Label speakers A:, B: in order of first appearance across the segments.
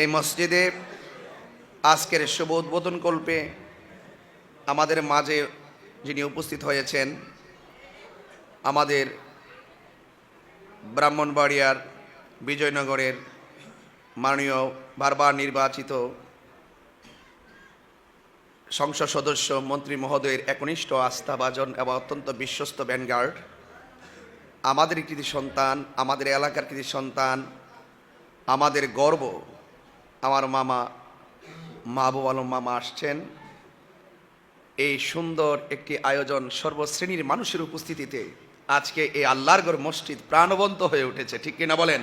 A: এই মসজিদে আজকের শুভ উদ্বোধন কল্পে আমাদের মাঝে যিনি উপস্থিত হয়েছেন, আমাদের ব্রাহ্মণবাড়িয়ার বিজয়নগরের মাননীয় বারবার নির্বাচিত সংসদ সদস্য মন্ত্রী মহোদয়ের একনিষ্ঠ আস্থাভাজন এবং অত্যন্ত বিশ্বস্ত ব্যানগার্ড, আমাদের কৃতি সন্তান, আমাদের এলাকার কৃতি সন্তান, আমাদের গর্ব আমার মামা, মাহবুব আলম মামা আসছেন। এই সুন্দর একটি আয়োজন সর্বশ্রেণীর মানুষের উপস্থিতিতে আজকে এই আল্লাহর গড় মসজিদ প্রাণবন্ত হয়ে উঠেছে, ঠিক কিনা বলেন?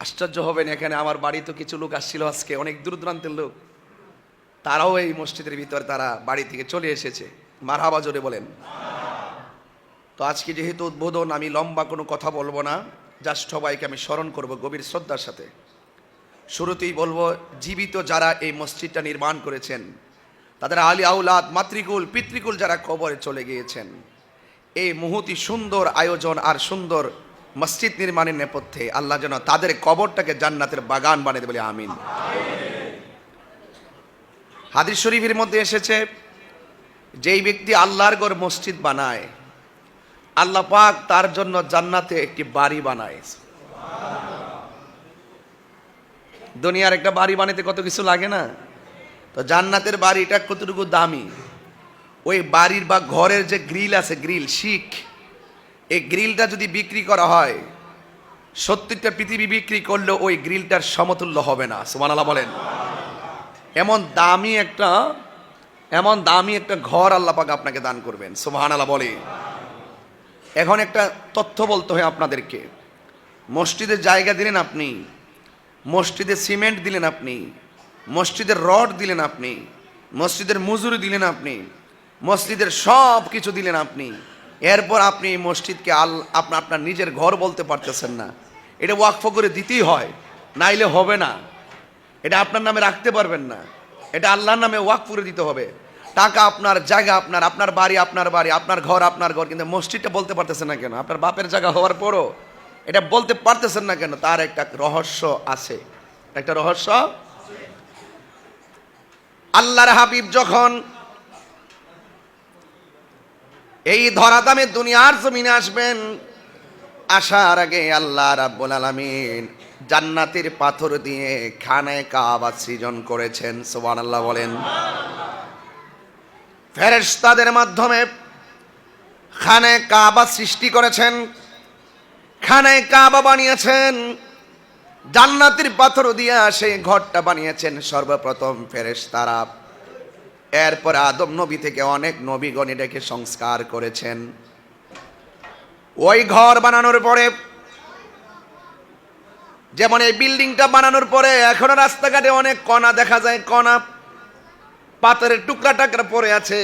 A: আশ্চর্য হবেন এখানে, আমার বাড়ি তো কিছু লোক আসছিল আজকে, অনেক দূর দূরান্তের লোক। তারাও এই মসজিদের ভিতরে, তারা বাড়ি থেকে চলে এসেছে। মারহাবা জোরে বলেন। তো আজকে যেহেতু উদ্বোধন, আমি লম্বা কোনো কথা বলব না, জাস্ট সবাইকে আমি স্মরণ করব গভীর শ্রদ্ধার সাথে। শুরুতেই বলব, জীবিত যারা এই মসজিদটা নির্মাণ করেছেন, তাদের আলী আউলাদ, মাতৃকুল, পিতৃকুল যারা কবরে চলে গিয়েছেন, এই মুহূর্তে সুন্দর আয়োজন আর সুন্দর মসজিদ নির্মাণের নেপথ্যে আল্লাহ যেন তাদের কবরটাকে জান্নাতের বাগান বানিয়ে বলে আমিন। হাদিস শরীফের মধ্যে এসেছে, যেই ব্যক্তি আল্লাহর গড় মসজিদ বানায়, আল্লাহ পাক তার জন্য জান্নাতে একটি বাড়ি বানায়। দুনিয়ার একটা বাড়ি বানাতে কত কিছু লাগে না? তো জান্নাতের বাড়িটা কতটুকু দামি? ওই বাড়ির বা ঘরের যে গ্রিল আছে, গ্রিল, শিখ, এই গ্রিলটা যদি বিক্রি করা হয়, সত্তরটা পৃথিবী বিক্রি করলে ওই গ্রিলটার সমতুল্য হবে না। সুমানাল্লাহ বলেন। এমন দামি একটা, এমন দামি একটা ঘর আল্লাহ পাক আপনাকে দান করবেন। সুবহান আল্লাহ বলে। এখন একটা তথ্য বলতে হয় আপনাদেরকে। মসজিদের জায়গা দিলেন আপনি মসজিদে সিমেন্ট দিলেন আপনি, মসজিদের রড দিলেন আপনি, মসজিদের মজুরি দিলেন আপনি, মসজিদের সব কিছু দিলেন আপনি। এরপর আপনি মসজিদকে আল আপনার আপনার নিজের ঘর বলতে পারতেছেন না। এটা ওয়াকফ করে দিতেই হয়, নাইলে হবে না। এটা আপনার নামে রাখতে পারবেন না। এটা আল্লাহর নামে ওয়াক করে দিতে হবে। টাকা আপনার, জায়গা আপনার আপনার বাড়ি আপনার বাড়ি, আপনার ঘর আপনার ঘর, কিন্তু মসজিদটা বলতে পারতেছেন না কেন? আপনার বাপের জায়গা হওয়ার পরও এটা বলতে পারতেছেন না কেন? তার একটা রহস্য আছে। একটা রহস্য? আল্লাহর হাবিব যখন এই ধরাদামে দুনিয়ার জমিনে আসবেন, আসার আগে আল্লাহ রাব্বুল আলামিন জান্নাতের পাথর দিয়ে খানায় কাবা সৃজন করেছেন, সুবহানাল্লাহ বলেন। ফেরেশতাদের মাধ্যমে খানায় কাবা সৃষ্টি করেছেন। খানায় কাবা বানিয়েছেন, জান্নাতের পাথর দিয়ে সেই ঘরটা বানিয়েছেন সর্বপ্রথম ফেরেশতারা। এরপর আদম নবী থেকে অনেক নবীগণ এটাকে সংস্কার করেছেন। ওই ঘর বানানোর পরে, যেমন এই বিল্ডিংটা বানানোর পরে এখনও রাস্তাঘাটে অনেক কণা দেখা যায়, কণা পাথরের টুকরা টাকরা পড়ে আছে।